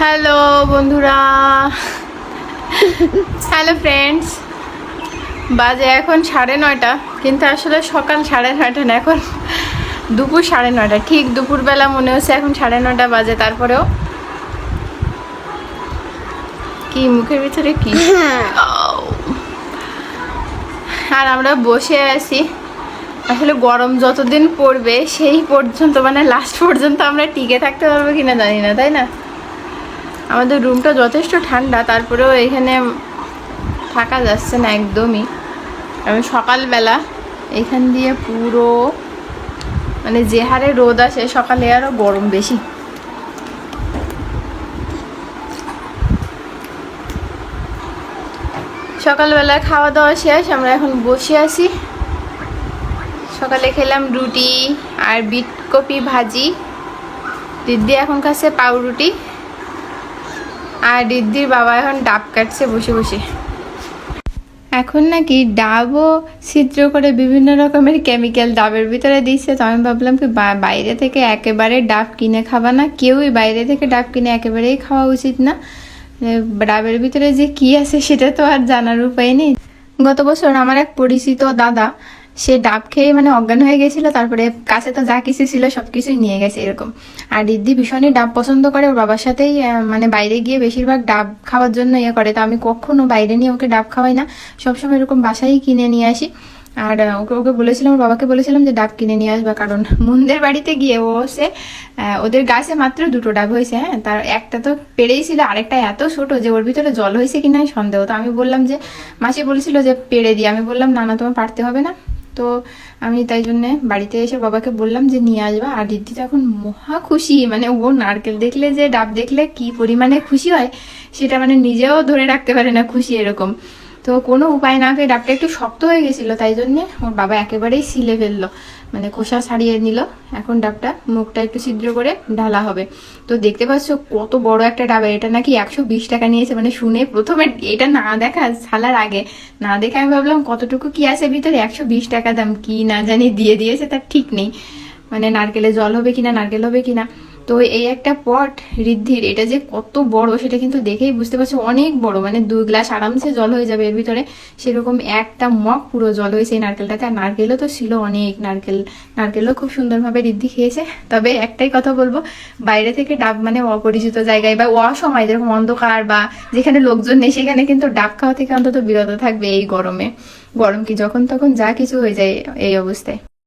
Hello বন্ধুরা। Hello friends বাজে এখন সাড়ে নয়টা কিন্তু আসলে সকাল সাড়ে নয়টা না এখন দুপুর সাড়ে নয়টা। ঠিক দুপুরবেলা মনে হচ্ছে এখন সাড়ে নয়টা বাজে তারপরেও কি মুখের ভিতরে কি? আউ। আর আমরা বসে আছি। আসলে গরম যতদিন পড়বে সেই পর্যন্ত মানে লাস্ট পর্যন্ত আমরা টিকে থাকতে পারব কিনা জানি না তাই না? আমাদের রুমটা যথেষ্ট ঠান্ডা, তারপরেও এখানে থাকা যাচ্ছে না একদমই। এবং সকালবেলা এখান দিয়ে পুরো মানে যে হারে রোদ আসে, সকালে আরও গরম বেশি। সকালবেলা খাওয়া দাওয়া শেষ, আমরা এখন বসে আছি। সকালে খেলাম রুটি আর বিট কপি ভাজি। দিদি এখন খাচ্ছে পাউরুটি। আর দিদির বাবা এখন ডাব কাটছে বসে বসে। এখন নাকি ডাবও ছিদ্র করে বিভিন্ন রকমের কেমিক্যাল ডাবের ভিতরে দিচ্ছে তো আমি ভাবলাম কি বাইরে থেকে একেবারে ডাব কিনে খাবা না? কেউই বাইরে থেকে ডাব কিনে একেবারেই খাওয়া উচিত না। ডাবের ভিতরে যে কি আছে সেটা তো আর জানার উপায় নেই। গত বছর আমার এক পরিচিত দাদা সে ডাব খেয়ে মানে অজ্ঞান হয়ে গেছিল, তারপরে কাছে তো যা কিছু ছিল সব কিছুই নিয়ে গেছে এরকম। আর রিদ্ধি ভীষণই ডাব পছন্দ করে, ওর বাবার সাথেই মানে বাইরে গিয়ে বেশিরভাগ ডাব খাওয়ার জন্য ইয়ে করে। তো আমি কখনো বাইরে নিয়ে ওকে ডাব খাওয়াই না, সবসময় এরকম বাসায় কিনে নিয়ে আসি। আর ওকে ওকে বলেছিলাম, ওর বাবাকে বলেছিলাম যে ডাব কিনে নিয়ে আসবা, কারণ মুন্দের বাড়িতে গিয়ে ও সে ওদের গাছে মাত্র দুটো ডাব হয়েছে হ্যাঁ? তার একটা তো পেড়েই ছিল, আরেকটা এত ছোট যে ওর ভিতরে জল হয়েছে কিনা সন্দেহ। তো আমি বললাম যে, মাসি বলছিল যে, পেড়ে দিই আমি বললাম, না না, তোমার পারতে হবে না। তো আমি তাই জন্যে বাড়িতে এসে বাবাকে বললাম যে নিয়ে আসবা। আর দিদি তো এখন মহা খুশি মানে ও নারকেল দেখলে যে, ডাব দেখলে কি পরিমাণে খুশি হয়, সেটা মানে নিজেও ধরে রাখতে পারে না খুশি এরকম। তো কোনো উপায় না পেয়ে ডাবটা একটু শক্ত হয়ে গেছিল, তাই জন্যে ওর বাবা একেবারেই সিলে ফেলল মানে খোসা ছাড়িয়ে নিল। এখন ডাবটা মুখটা একটু ছিদ্র করে ঢালা হবে। তো দেখতে পাচ্ছ কত বড় একটা ডাব, এটা নাকি একশো বিশ টাকা নিয়েছে মানে শুনে প্রথমে এটা না দেখা ছালার আগে, না দেখে আমি ভাবলাম কতটুকু কি আছে ভিতরে, একশো বিশ টাকা দাম, কি না জানি দিয়ে দিয়েছে, তার ঠিক নেই। মানে নারকেলে জল হবে কিনা, নারকেল হবে কিনা। তো এই একটা পট ঋদ্ধির, এটা যে কত বড় সেটা কিন্তু দেখেই বুঝতে পারছ, অনেক বড় মানে দুই গ্লাস আরামসে জল হয়ে যাবে এর ভিতরে। সেরকম একটা মগ পুরো জল হয়েছে এই নারকেলটাতে, আর নারকেলও তো ছিল অনেক নারকেল। নারকেলও খুব সুন্দরভাবে ঋদ্ধি খেয়েছে। তবে একটাই কথা বলব, বাইরে থেকে ডাব মানে অপরিচিত জায়গায় বা অসময়, যেরকম অন্ধকার বা যেখানে লোকজন নেই, সেখানে কিন্তু ডাব খাওয়া থেকে অন্তত বিরত থাকবে এই গরমে। গরম কি যখন তখন যা কিছু হয়ে যায় এই অবস্থায়।